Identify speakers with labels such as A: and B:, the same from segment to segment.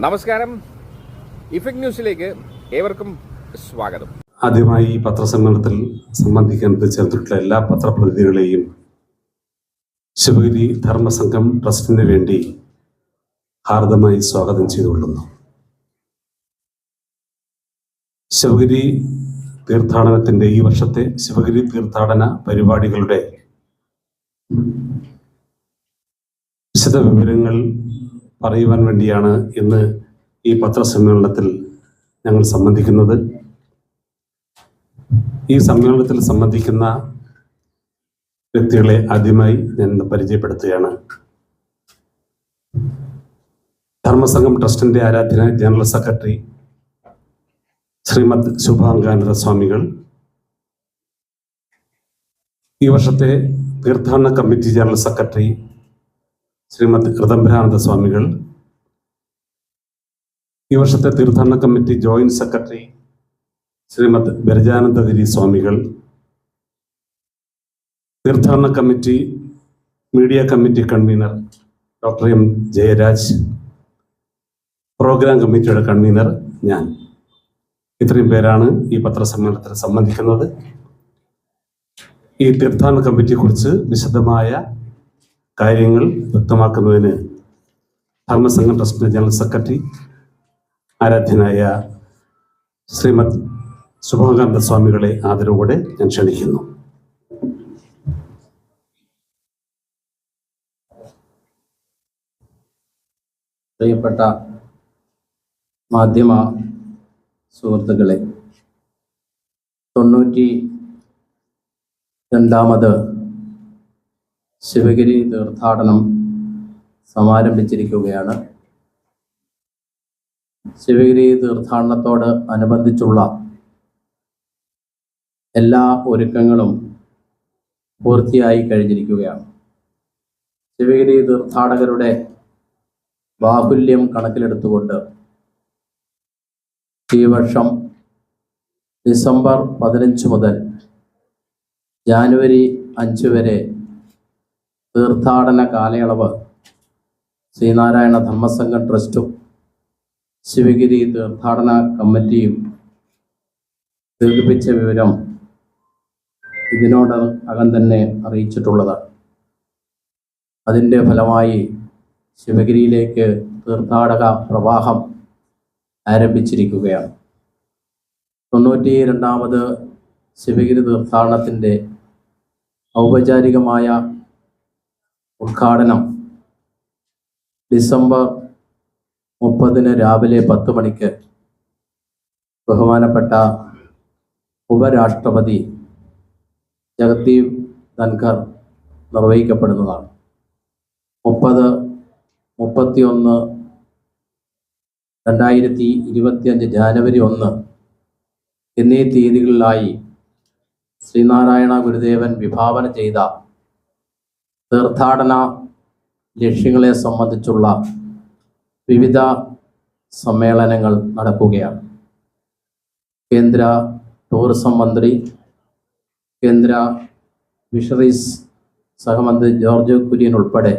A: നമസ്കാരം. ഇഫക്ട് ന്യൂസിലേക്ക് ഏവർക്കും സ്വാഗതം.
B: ആദ്യമായി ഈ പത്രസമ്മേളനത്തിൽ സംബന്ധിക്കാൻ ചേർന്നിട്ടുള്ള എല്ലാ പത്രപ്രതിനിധികളെയും ശിവഗിരി ധർമ്മസംഘം ട്രസ്റ്റിന് വേണ്ടി ഹാർദമായി സ്വാഗതം ചെയ്തുകൊള്ളുന്നു. ശിവഗിരി തീർത്ഥാടനത്തിന്റെ ഈ വർഷത്തെ ശിവഗിരി തീർത്ഥാടന പരിപാടികളുടെ വിശദ വിവരങ്ങൾ പറയുവാൻ വേണ്ടിയാണ് ഇന്ന് ഈ പത്രസമ്മേളനത്തിൽ ഞങ്ങൾ സംബന്ധിക്കുന്നത്. ഈ സമ്മേളനത്തിൽ സംബന്ധിക്കുന്ന വ്യക്തികളെ ആദ്യമായി ഞാൻ പരിചയപ്പെടുത്തുകയാണ്. ധർമ്മസംഘം ട്രസ്റ്റിന്റെ ആരാധന ജനറൽ സെക്രട്ടറി ശ്രീമദ് ശുഭാംഗാനന്ദ സ്വാമികൾ. ഈ വർഷത്തെ തീർത്ഥാടന committee general secretary Shrimad Kritambarananda സ്വാമികൾ ഈ വർഷത്തെ തീർത്ഥാടന committee joint secretary Shrimad Birajanandagiri സ്വാമികൾ തീർത്ഥാടന committee media committee convener doctor M Jayaraj programme കമ്മിറ്റിയുടെ കൺവീനർ ഞാൻ. ഇത്രയും പേരാണ് ഈ പത്രസമ്മേളനത്തിൽ സംബന്ധിക്കുന്നത്. ഈ തീർത്ഥാടന കമ്മിറ്റിയെക്കുറിച്ച് വിശദമായ കാര്യങ്ങൾ വ്യക്തമാക്കുന്നതിന് ധർമ്മസംഘം ട്രസ്റ്റ് ജനറൽ സെക്രട്ടറി ആരാധ്യനായ ശ്രീമത് ശുഭാകാന്ത സ്വാമികളെ ആദരവോടെ ഞാൻ ക്ഷണിക്കുന്നു.
C: പ്രിയപ്പെട്ട മാധ്യമ സുഹൃത്തുക്കളെ തൊണ്ണൂറ്റി രണ്ടാമത് ശിവഗിരി തീർത്ഥാടനം സമാരംഭിച്ചിരിക്കുകയാണ്. ശിവഗിരി തീർത്ഥാടനത്തോട് അനുബന്ധിച്ചുള്ള എല്ലാ ഒരുക്കങ്ങളും പൂർത്തിയായി കഴിഞ്ഞിരിക്കുകയാണ്. ശിവഗിരി തീർത്ഥാടകരുടെ ബാഹുല്യം കണക്കിലെടുത്തുകൊണ്ട് ഈ വർഷം ഡിസംബർ പതിനഞ്ച് മുതൽ ജാനുവരി അഞ്ച് വരെ തീർത്ഥാടന കാലയളവ്. ശ്രീനാരായണ ധർമ്മസംഘ ട്രസ്റ്റും ശിവഗിരി തീർത്ഥാടന കമ്മിറ്റിയും ദീർഘിപ്പിച്ച വിവരം ഇതിനോട് അകം തന്നെ അറിയിച്ചിട്ടുള്ളതാണ് അതിന്റെ ഫലമായി ശിവഗിരിയിലേക്ക് തീർത്ഥാടക പ്രവാഹം ആരംഭിച്ചിരിക്കുകയാണ്. തൊണ്ണൂറ്റി രണ്ടാമത് ശിവഗിരി തീർത്ഥാടനത്തിന്റെ ഔപചാരികമായ ഉദ്ഘാടനം. ഡിസംബർ മുപ്പതിന് രാവിലെ പത്ത് മണിക്ക് ബഹുമാനപ്പെട്ട ഉപരാഷ്ട്രപതി ജഗദീപ് ധൻഖർ നിർവഹിക്കപ്പെടുന്നതാണ്. മുപ്പത് മുപ്പത്തിയൊന്ന് രണ്ടായിരത്തി ഇരുപത്തിയഞ്ച് ജാനുവരി ഒന്ന് എന്നീ തീയതികളിലായി ശ്രീനാരായണ ഗുരുദേവൻ വിഭാവന ചെയ്ത തീർത്ഥാടന ലക്ഷ്യങ്ങളെ സംബന്ധിച്ചുള്ള വിവിധ സമ്മേളനങ്ങൾ നടക്കുകയാണ്. കേന്ദ്ര ടൂറിസം മന്ത്രി കേന്ദ്ര ഫിഷറീസ് സഹമന്ത്രി ജോർജ് കുര്യൻ ഉൾപ്പെടെ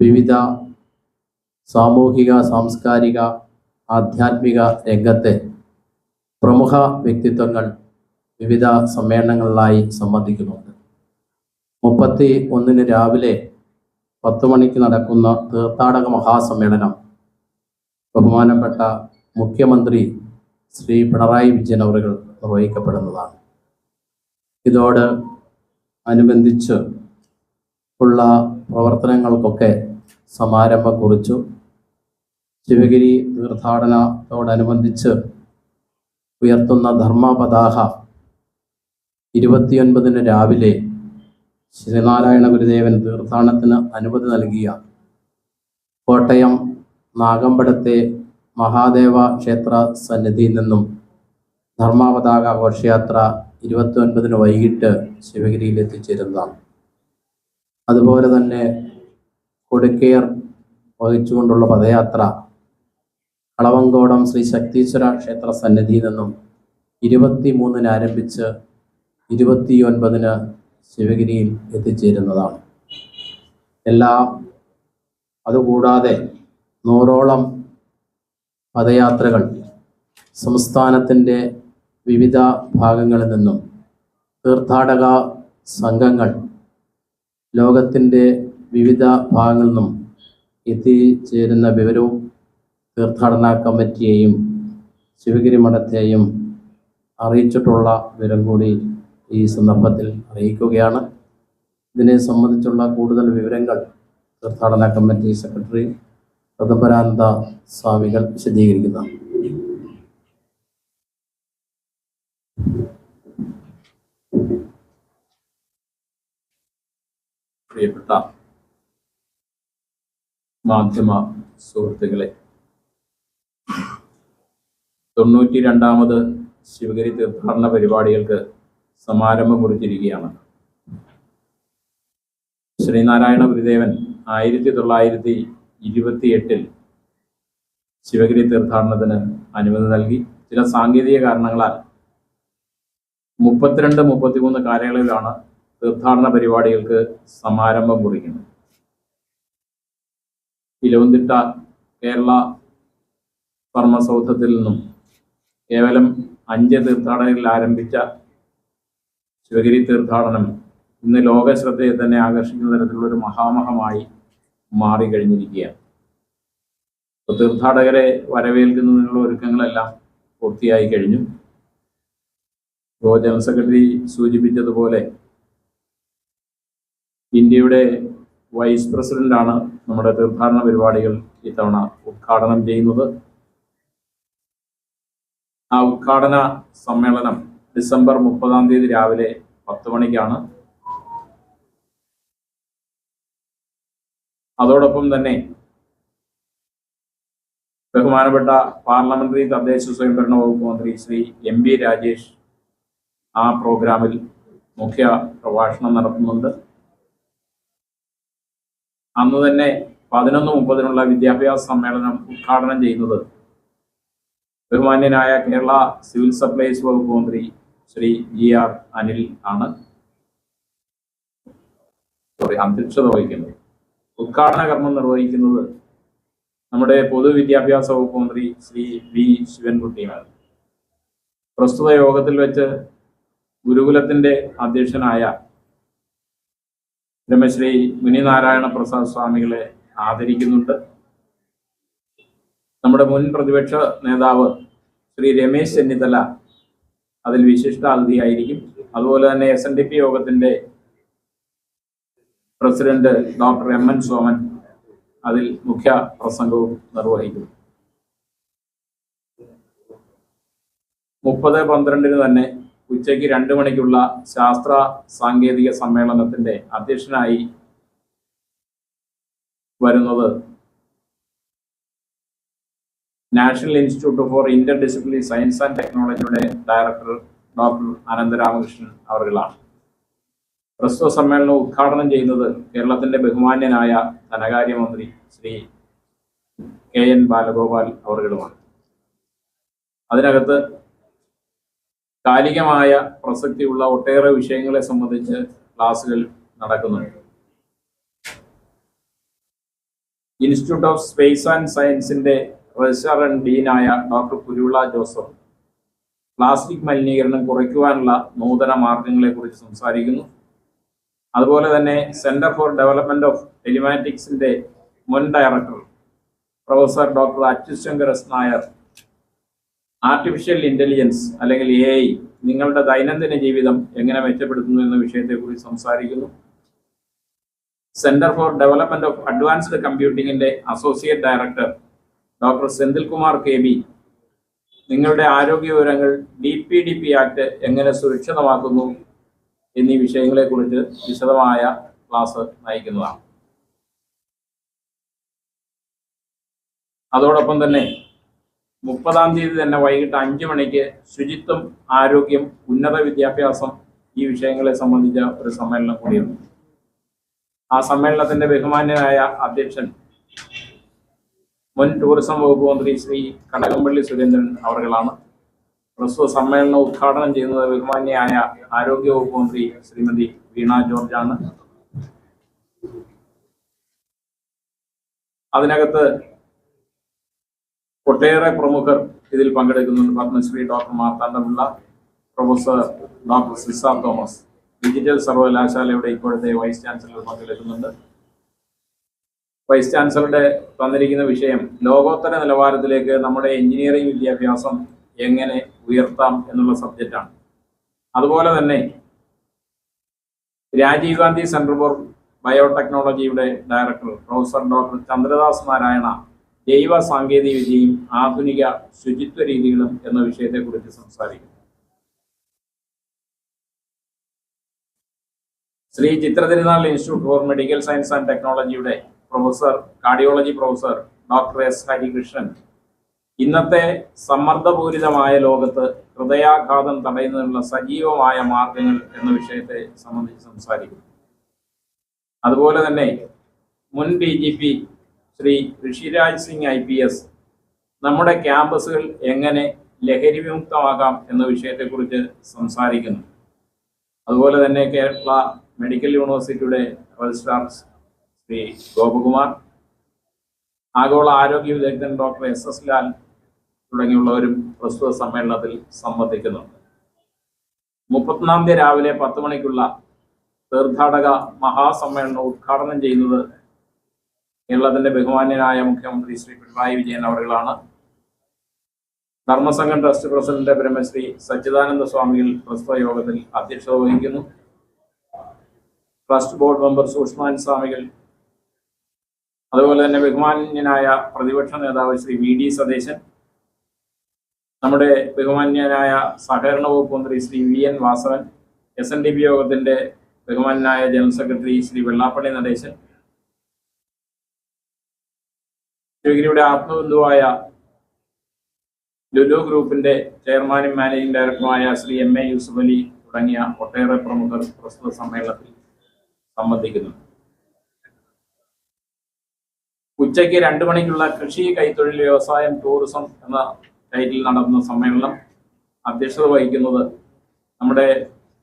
C: വിവിധ സാമൂഹിക സാംസ്കാരിക ആധ്യാത്മിക രംഗത്തെ പ്രമുഖ വ്യക്തിത്വങ്ങൾ വിവിധ സമ്മേളനങ്ങളിലായി സംബന്ധിക്കുന്നുണ്ട്. മുപ്പത്തി ഒന്നിന് രാവിലെ പത്ത് മണിക്ക് നടക്കുന്ന തീർത്ഥാടക മഹാസമ്മേളനം. ബഹുമാനപ്പെട്ട മുഖ്യമന്ത്രി ശ്രീ പിണറായി വിജയൻ അവറുകൾ നിർവഹിക്കപ്പെടുന്നതാണ്. ഇതോട് അനുബന്ധിച്ച് ഉള്ള പ്രവർത്തനങ്ങൾക്കൊക്കെ സമാരംഭം കുറിച്ചു. ശിവഗിരി തീർത്ഥാടനത്തോടനുബന്ധിച്ച് ഉയർത്തുന്ന ധർമ്മ പതാക ഇരുപത്തിയൊൻപതിന് രാവിലെ ശ്രീനാരായണ ഗുരുദേവൻ തീർത്ഥാടനത്തിന് അനുമതി നൽകിയ കോട്ടയം നാഗമ്പടത്തെ മഹാദേവ ക്ഷേത്ര സന്നിധിയിൽ നിന്നും ധർമാപതാക ഘോഷയാത്ര ഇരുപത്തി ഒൻപതിന് വൈകിട്ട് ശിവഗിരിയിൽ എത്തിച്ചേരുന്നതാണ്. അതുപോലെ തന്നെ കൊടുക്കേർ വഹിച്ചുകൊണ്ടുള്ള പദയാത്ര കളവങ്കോടം ശ്രീ ശക്തീശ്വര ക്ഷേത്ര സന്നിധിയിൽ നിന്നും ഇരുപത്തി മൂന്നിന് ആരംഭിച്ച് ഇരുപത്തി ഒൻപതിന് ശിവഗിരിയിൽ എത്തിച്ചേരുന്നതാണ്. എല്ലാ അതുകൂടാതെ നൂറോളം പദയാത്രകൾ സംസ്ഥാനത്തിന്റെ വിവിധ ഭാഗങ്ങളിൽ നിന്നും തീർത്ഥാടക സംഘങ്ങൾ ലോകത്തിന്റെ വിവിധ ഭാഗങ്ങളിൽ നിന്നും എത്തിച്ചേരുന്ന വിവരവും തീർത്ഥാടന കമ്മിറ്റിയെയും ശിവഗിരി മഠത്തെയും അറിയിച്ചിട്ടുള്ള വിവരം കൂടി ഈ സന്ദർഭത്തിൽ അറിയിക്കുകയാണ്. ഇതിനെ സംബന്ധിച്ചുള്ള കൂടുതൽ വിവരങ്ങൾ തീർത്ഥാടന കമ്മിറ്റി സെക്രട്ടറി പ്രതപരാനന്ദ സ്വാമികൾ വിശദീകരിക്കുന്ന.
D: പ്രിയപ്പെട്ട മാധ്യമ സുഹൃത്തുക്കളെ തൊണ്ണൂറ്റി രണ്ടാമത് ശിവഗിരി തീർത്ഥാടന പരിപാടികൾക്ക് സമാരംഭം കുറിച്ചിരിക്കുകയാണ്. ശ്രീനാരായണ ഗുരുദേവൻ ആയിരത്തി തൊള്ളായിരത്തി ഇരുപത്തി എട്ടിൽ ശിവഗിരി തീർത്ഥാടനത്തിന് അനുമതി നൽകി. ചില സാങ്കേതിക കാരണങ്ങളാൽ മുപ്പത്തിരണ്ട് മുപ്പത്തിമൂന്ന് കാലയളവിലാണ് തീർത്ഥാടന പരിപാടികൾക്ക് സമാരംഭം കുറിക്കുന്നത്. ഇലവന്തിട്ട കേരള പർമ്മസൗധത്തിൽ നിന്നും കേവലം അഞ്ച് തീർത്ഥാടകരിൽ ആരംഭിച്ച ശിവഗിരി തീർത്ഥാടനം ഇന്ന് ലോക ശ്രദ്ധയെ തന്നെ ആകർഷിക്കുന്ന തരത്തിലുള്ള ഒരു മഹാമഹമായി മാറിക്കഴിഞ്ഞിരിക്കുകയാണ് തീർത്ഥാടകരെ വരവേൽക്കുന്നതിനുള്ള ഒരുക്കങ്ങളെല്ലാം പൂർത്തിയായി കഴിഞ്ഞു. ഇപ്പോൾ ജനറൽ സെക്രട്ടറി സൂചിപ്പിച്ചതുപോലെ ഇന്ത്യയുടെ വൈസ് പ്രസിഡന്റാണ് നമ്മുടെ തീർത്ഥാടന പരിപാടികൾ ഇത്തവണ ഉദ്ഘാടനം ചെയ്യുന്നത്. ആ ഉദ്ഘാടന സമ്മേളനം ഡിസംബർ മുപ്പതാം തീയതി രാവിലെ പത്ത് മണിക്കാണ്. അതോടൊപ്പം തന്നെ ബഹുമാനപ്പെട്ട പാർലമെന്ററി തദ്ദേശ സ്വയംഭരണ വകുപ്പ് മന്ത്രി ശ്രീ എം ബി രാജേഷ് ആ പ്രോഗ്രാമിൽ മുഖ്യ പ്രഭാഷണം നടത്തുന്നുണ്ട്. അന്ന് തന്നെ പതിനൊന്ന് മുപ്പതിനുള്ള വിദ്യാഭ്യാസ സമ്മേളനം ഉദ്ഘാടനം ചെയ്യുന്നത് ബഹുമാന്യനായ കേരള സിവിൽ സപ്ലൈസ് വകുപ്പ് മന്ത്രി ശ്രീ ജി ആർ അനിൽ ആണ്. സോറി അധ്യക്ഷത വഹിക്കുന്നത് ഉദ്ഘാടന കർമ്മം നിർവഹിക്കുന്നത് നമ്മുടെ പൊതുവിദ്യാഭ്യാസ വകുപ്പ് മന്ത്രി ശ്രീ വി ശിവൻകുട്ടിയാണ് പ്രസ്തുത യോഗത്തിൽ വെച്ച് ഗുരുകുലത്തിന്റെ അധ്യക്ഷനായ ബ്രഹ്മശ്രീ മുനിനാരായണ പ്രസാദ് സ്വാമികളെ ആദരിക്കുന്നുണ്ട്. നമ്മുടെ മുൻ പ്രതിപക്ഷ നേതാവ് ശ്രീ രമേശ് ചെന്നിത്തല അതിൽ വിശിഷ്ട അതിഥിയായിരിക്കും അതുപോലെ തന്നെ എസ് എൻ ഡി പി യോഗത്തിന്റെ president doctor M N Soman അതിൽ മുഖ്യ പ്രസംഗവും നിർവഹിക്കും. മുപ്പത് പന്ത്രണ്ടിന് തന്നെ ഉച്ചയ്ക്ക് രണ്ട് മണിക്കുള്ള ശാസ്ത്ര സാങ്കേതിക സമ്മേളനത്തിന്റെ അധ്യക്ഷനായി വരുന്നത് national institute for inter discipline science and ടെക്നോളജിയുടെ ഡയറക്ടർ ഡോക്ടർ അനന്തരാമകൃഷ്ണൻ അവർകളാണ് പ്രസ്തുത സമ്മേളനം ഉദ്ഘാടനം ചെയ്യുന്നത് കേരളത്തിന്റെ ബഹുമാന്യനായ ധനകാര്യമന്ത്രി ശ്രീ കെ എൻ ബാലഗോപാൽ അവർകളുമാണ് അതിനകത്ത് കാലികമായ പ്രസക്തിയുള്ള ഒട്ടേറെ വിഷയങ്ങളെ സംബന്ധിച്ച് ക്ലാസുകൾ നടക്കുന്നുണ്ട്. ഇൻസ്റ്റിറ്റ്യൂട്ട് ഓഫ് സ്പേസ് ആൻഡ് സയൻസിന്റെ രജിസ്ട്രാർ ആൻഡ് ഡീനായ ഡോക്ടർ കുരുവിള ജോസഫ്. പ്ലാസ്റ്റിക് മലിനീകരണം കുറയ്ക്കുവാനുള്ള നൂതന മാർഗങ്ങളെ കുറിച്ച് സംസാരിക്കുന്നു. അതുപോലെ തന്നെ സെന്റർ ഫോർ ഡെവലപ്മെന്റ് ഓഫ് ടെലിമാറ്റിക്സിന്റെ മുൻ director professor doctor Achyushankar S Nair. Artificial intelligence അല്ലെങ്കിൽ എ ഐ നിങ്ങളുടെ ദൈനംദിന ജീവിതം എങ്ങനെ മെച്ചപ്പെടുത്തുന്നു എന്ന വിഷയത്തെക്കുറിച്ച് സംസാരിക്കുന്നു. Centre for development of advanced കമ്പ്യൂട്ടിംഗിന്റെ associate director doctor Senthilkumar K B. നിങ്ങളുടെ ആരോഗ്യ വിവരങ്ങൾ D P D P act എങ്ങനെ സുരക്ഷിതമാക്കുന്നു എന്നീ വിഷയങ്ങളെക്കുറിച്ച് വിശദമായ ക്ലാസ് നയിക്കുന്നതാണ്. അതോടൊപ്പം തന്നെ മുപ്പതാം തീയതി തന്നെ വൈകിട്ട് അഞ്ച് മണിക്ക് ശുചിത്വം ആരോഗ്യം ഉന്നത വിദ്യാഭ്യാസം ഈ വിഷയങ്ങളെ സംബന്ധിച്ച ഒരു സമ്മേളനം കൂടിയുണ്ട്. ആ സമ്മേളനത്തിന്റെ ബഹുമാന്യനായ അധ്യക്ഷൻ മുൻ ടൂറിസം വകുപ്പ് മന്ത്രി ശ്രീ കടകംപള്ളി സുരേന്ദ്രൻ അവർകളാണ് പ്രസ്തുത സമ്മേളനം ഉദ്ഘാടനം ചെയ്യുന്നത് ആരോഗ്യ വകുപ്പ് മന്ത്രി ശ്രീമതി വീണ ജോർജാണ് അതിനകത്ത് ഒട്ടേറെ പ്രമുഖർ ഇതിൽ പങ്കെടുക്കുന്നുണ്ട്. Padmashri doctor Marthandapillai professor doctor Ciza Thomas digital സർവകലാശാലയുടെ ഇപ്പോഴത്തെ വൈസ് ചാൻസലർ പങ്കെടുക്കുന്നുണ്ട്. വൈസ് ചാൻസലറുടെ തന്നിരിക്കുന്ന വിഷയം ലോകോത്തര നിലവാരത്തിലേക്ക് നമ്മുടെ എഞ്ചിനീയറിംഗ് വിദ്യാഭ്യാസം എങ്ങനെ ഉയർത്താം എന്നുള്ള സബ്ജക്റ്റാണ്. അതുപോലെ തന്നെ Rajiv Gandhi centre for ബയോടെക്നോളജിയുടെ director professor doctor Chandradas Narayana ജൈവ സാങ്കേതിക വിദ്യയും ആധുനിക ശുചിത്വ രീതികളും എന്ന വിഷയത്തെക്കുറിച്ച് സംസാരിക്കും. Shri Chitra Tirunal institute for medical science and ടെക്നോളജിയുടെ professor cardiology professor doctor S Harikrishnan. ഇന്നത്തെ സമ്മർദ്ദപൂരിതമായ ലോകത്ത് ഹൃദയാഘാതം തടയുന്നതിനുള്ള സജീവമായ മാർഗങ്ങൾ എന്ന വിഷയത്തെ സംബന്ധിച്ച് സംസാരിക്കും അതുപോലെ തന്നെ മുൻ D G P Shri Rishiraj Singh I P S നമ്മുടെ ക്യാമ്പസുകൾ എങ്ങനെ ലഹരി വിമുക്തമാകാം എന്ന വിഷയത്തെക്കുറിച്ച് സംസാരിക്കുന്നു. അതുപോലെ തന്നെ കേരള മെഡിക്കൽ യൂണിവേഴ്സിറ്റിയുടെ രജിസ്ട്രാർ ശ്രീ ഗോപകുമാർ ആഗോള ആരോഗ്യ വിദഗ്ധൻ ഡോക്ടർ എസ് എസ് ലാൽ തുടങ്ങിയുള്ളവരും പ്രസ്തുത സമ്മേളനത്തിൽ സംബന്ധിക്കുന്നുണ്ട്. മുപ്പത്തൊന്നാം തീയതി രാവിലെ പത്ത് മണിക്കുള്ള തീർത്ഥാടക മഹാസമ്മേളനം ഉദ്ഘാടനം ചെയ്യുന്നത് കേരളത്തിന്റെ ബഹുമാന്യനായ മുഖ്യമന്ത്രി ശ്രീ പിണറായി വിജയൻ അവറുകളാണ് ധർമ്മസംഘം ട്രസ്റ്റ് പ്രസിഡന്റ് ബ്രഹ്മശ്രീ സച്ചിദാനന്ദ സ്വാമികൾ പ്രസ്തുത യോഗത്തിൽ അധ്യക്ഷത വഹിക്കുന്നു. ട്രസ്റ്റ് ബോർഡ് മെമ്പർ സുഷ്മാൻ സ്വാമികൾ അതുപോലെ തന്നെ ബഹുമാന്യനായ പ്രതിപക്ഷ നേതാവ് ശ്രീ വി ഡി സതീശൻ നമ്മുടെ ബഹുമാന്യനായ സഹകരണ വകുപ്പ് മന്ത്രി Shri V N Vasavan S N D P യോഗത്തിന്റെ ബഹുമാന്യനായ ജനറൽ സെക്രട്ടറി ശ്രീ വെള്ളാപ്പള്ളി നടേശൻ ശിവഗിരിയുടെ ആത്മബന്ധുവായ ലുലു ഗ്രൂപ്പിന്റെ ചെയർമാനും മാനേജിംഗ് ഡയറക്ടറുമായ ശ്രീ എം എ യൂസുഫ് അലി തുടങ്ങിയ ഒട്ടേറെ പ്രമുഖർ പ്രസ്തുത സമ്മേളനത്തിൽ സംബന്ധിക്കുന്നു. ഉച്ചയ്ക്ക് രണ്ടു മണിക്കുള്ള കൃഷി കൈത്തൊഴിൽ വ്യവസായം ടൂറിസം എന്ന ടൈറ്റിൽ നടന്ന സമ്മേളനം അധ്യക്ഷത വഹിക്കുന്നത് നമ്മുടെ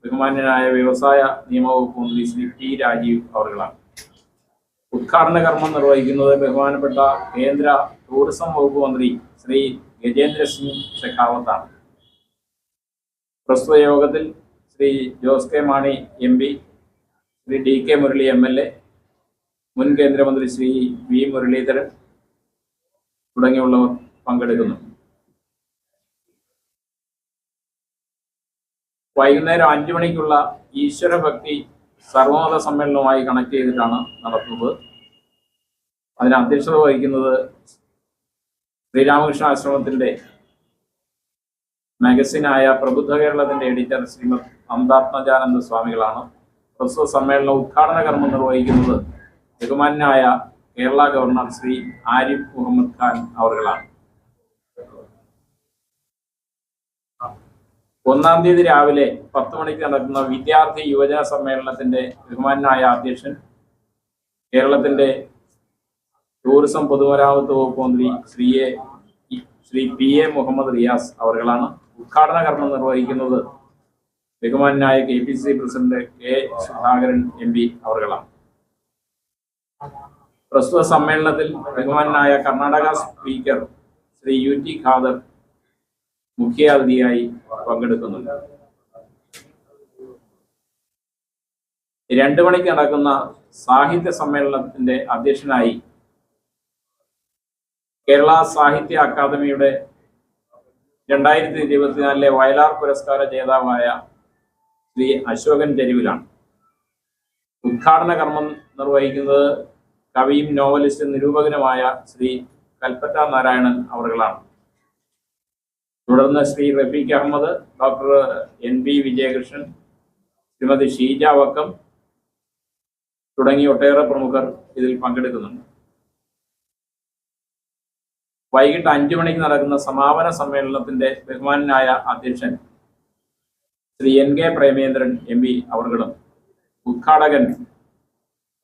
D: ബഹുമാന്യനായ വ്യവസായ നിയമവകുപ്പ് മന്ത്രി ശ്രീ ടി രാജീവ് അവർകളാണ് ഉദ്ഘാടന കർമ്മം നിർവഹിക്കുന്നത് ബഹുമാനപ്പെട്ട കേന്ദ്ര ടൂറിസം വകുപ്പ് മന്ത്രി ശ്രീ ഗജേന്ദ്ര സിംഗ് ഷെഖാവത്താണ്. പ്രസ്തുത യോഗത്തിൽ Shri Jose K Mani M P Shri D K Murali M L A മുൻ കേന്ദ്രമന്ത്രി ശ്രീ വി മുരളീധരൻ തുടങ്ങിയുള്ളവർ പങ്കെടുക്കുന്നു. വൈകുന്നേരം അഞ്ചു മണിക്കുള്ള ഈശ്വര ഭക്തി സർവമത സമ്മേളനവുമായി കണക്ട് ചെയ്തിട്ടാണ് നടത്തുന്നത്. അതിന് അധ്യക്ഷത വഹിക്കുന്നത് ശ്രീരാമകൃഷ്ണ ആശ്രമത്തിന്റെ മാഗസിനായ പ്രബുദ്ധ കേരളത്തിന്റെ എഡിറ്റർ ശ്രീമദ് അന്താത്മജാനന്ദ സ്വാമികളാണ്. പ്രസ്തുത സമ്മേളന ഉദ്ഘാടന കർമ്മം നിർവഹിക്കുന്നത് ബഹുമാനായ കേരള ഗവർണർ ശ്രീ ആരിഫ് മുഹമ്മദ് ഖാൻ അവർകളാണ് ഒന്നാം തീയതി രാവിലെ പത്ത് മണിക്ക് നടക്കുന്ന വിദ്യാർത്ഥി യുവജന സമ്മേളനത്തിന്റെ ബഹുമാനായ അധ്യക്ഷൻ കേരളത്തിന്റെ ടൂറിസം പൊതുമരാമത്ത് വകുപ്പ് മന്ത്രി Shri A Shri P A Muhammad Riyas അവർകളാണ് ഉദ്ഘാടന കർമ്മം നിർവഹിക്കുന്നത് ബഹുമാനായ K P C president K Sudhakaran M P അവർകളാണ് പ്രസ്തുത സമ്മേളനത്തിൽ ബഹുമാനായ Karnataka speaker Shri U T Khader മുഖ്യാതിഥിയായി പങ്കെടുക്കുന്നുണ്ട്. രണ്ടു മണിക്ക് നടക്കുന്ന സാഹിത്യ സമ്മേളനത്തിന്റെ അധ്യക്ഷനായി കേരള സാഹിത്യ അക്കാദമിയുടെ രണ്ടായിരത്തി ഇരുപത്തിനാലിലെ വയലാർ പുരസ്കാര ജേതാവായ ശ്രീ അശോകൻ തെരുവിലാണ്. ഉദ്ഘാടന കർമ്മം നിർവഹിക്കുന്നത് കവിയും നോവലിസ്റ്റും നിരൂപകനുമായ ശ്രീ കൽപ്പറ്റ നാരായണൻ അവർകളാണ് തുടർന്ന് Shri Rafeeq Ahamed doctor N B Vijayakrishnan Shrimati Sheeja Vakkom തുടങ്ങി ഒട്ടേറെ പ്രമുഖർ ഇതിൽ പങ്കെടുക്കുന്നുണ്ട്. വൈകിട്ട് അഞ്ചു മണിക്ക് നടക്കുന്ന സമാപന സമ്മേളനത്തിന്റെ ബഹുമാനായ അധ്യക്ഷൻ Shri N K Premendran M P അവർകളും ഉദ്ഘാടകൻ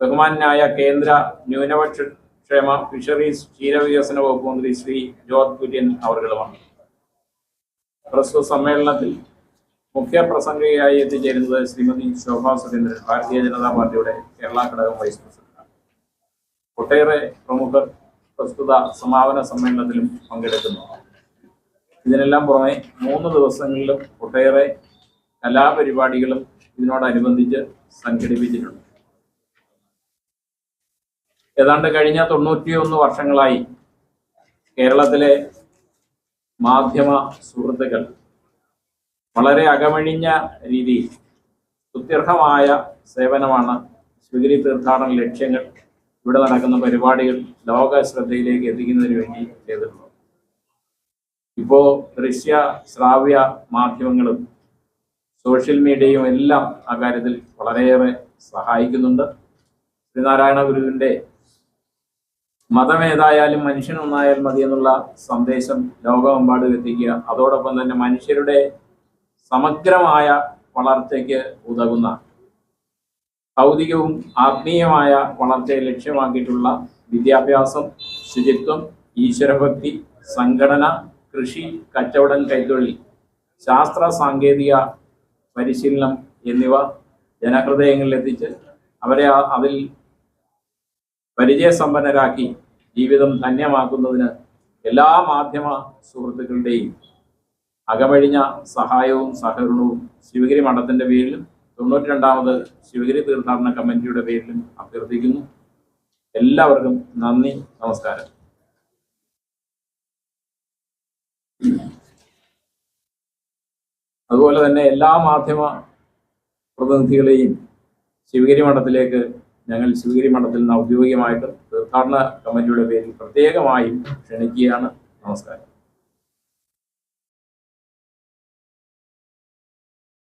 D: ബഹുമാനായ കേന്ദ്ര ന്യൂനപക്ഷ ക്ഷേമ ഫിഷറീസ് ക്ഷീരവികസന വകുപ്പ് മന്ത്രി ശ്രീ ജോർജ് കുര്യൻ അവർകളുമാണ് പ്രസ്തുത സമ്മേളനത്തിൽ മുഖ്യ പ്രസംഗികയായി എത്തിച്ചേരുന്നത് ശ്രീമതി ശോഭാ സുരേന്ദ്രൻ ഭാരതീയ ജനതാ പാർട്ടിയുടെ കേരള ഘടകം വൈസ് പ്രസിഡന്റാണ്. ഒട്ടേറെ പ്രമുഖർ പ്രസ്തുത സമാപന സമ്മേളനത്തിലും പങ്കെടുക്കുന്നു. ഇതിനെല്ലാം പുറമെ മൂന്ന് ദിവസങ്ങളിലും ഒട്ടേറെ കലാപരിപാടികളും ഇതിനോടനുബന്ധിച്ച് സംഘടിപ്പിച്ചിട്ടുണ്ട്. ഏതാണ്ട് കഴിഞ്ഞ തൊണ്ണൂറ്റിയൊന്ന് വർഷങ്ങളായി കേരളത്തിലെ മാധ്യമ സുഹൃത്തുക്കൾ വളരെ അകമഴിഞ്ഞ രീതിയിൽ സുത്യർഹമായ സേവനമാണ് ശിവഗിരി തീർത്ഥാടന ലക്ഷ്യങ്ങൾ ഇവിടെ നടക്കുന്ന പരിപാടികൾ ലോക ശ്രദ്ധയിലേക്ക് എത്തിക്കുന്നതിന് വേണ്ടി ചെയ്തിട്ടുള്ളത്. ഇപ്പോ ദൃശ്യ ശ്രാവ്യ മാധ്യമങ്ങളും സോഷ്യൽ മീഡിയയും എല്ലാം ആ കാര്യത്തിൽ വളരെയേറെ സഹായിക്കുന്നുണ്ട്. ശ്രീനാരായണ ഗുരുവിന്റെ മതം ഏതായാലും മനുഷ്യൻ ഒന്നായാൽ മതി എന്നുള്ള സന്ദേശം ലോകമെമ്പാടും എത്തിക്കുക. അതോടൊപ്പം തന്നെ മനുഷ്യരുടെ സമഗ്രമായ വളർച്ചയ്ക്ക് ഉതകുന്ന ഭൗതികവും ആത്മീയമായ വളർച്ചയെ ലക്ഷ്യമാക്കിയിട്ടുള്ള വിദ്യാഭ്യാസം ശുചിത്വം ഈശ്വരഭക്തി സംഘടന കൃഷി കച്ചവടം കൈത്തൊഴിൽ ശാസ്ത്ര സാങ്കേതിക പരിശീലനം എന്നിവ ജനഹൃദയങ്ങളിൽ എത്തിച്ച് അവരെ അതിൽ പരിചയസമ്പന്നരാക്കി ജീവിതം ധന്യമാക്കുന്നതിന് എല്ലാ മാധ്യമ സുഹൃത്തുക്കളുടെയും അകമഴിഞ്ഞ സഹായവും സഹകരണവും ശിവഗിരി മഠത്തിന്റെ പേരിലും തൊണ്ണൂറ്റി രണ്ടാമത് ശിവഗിരി തീർത്ഥാടന കമ്മിറ്റിയുടെ പേരിലും അഭ്യർത്ഥിക്കുന്നു. എല്ലാവർക്കും നന്ദി നമസ്കാരം. അതുപോലെ തന്നെ എല്ലാ മാധ്യമ പ്രതിനിധികളെയും ശിവഗിരി മഠത്തിലേക്ക് ഞങ്ങൾ ശിവഗിരി മഠത്തിൽ നിന്ന് ഔദ്യോഗികമായിട്ടും തീർത്ഥാടന കമ്മിറ്റിയുടെ പേരിൽ പ്രത്യേകമായും ക്ഷണിക്കുകയാണ്. നമസ്കാരം.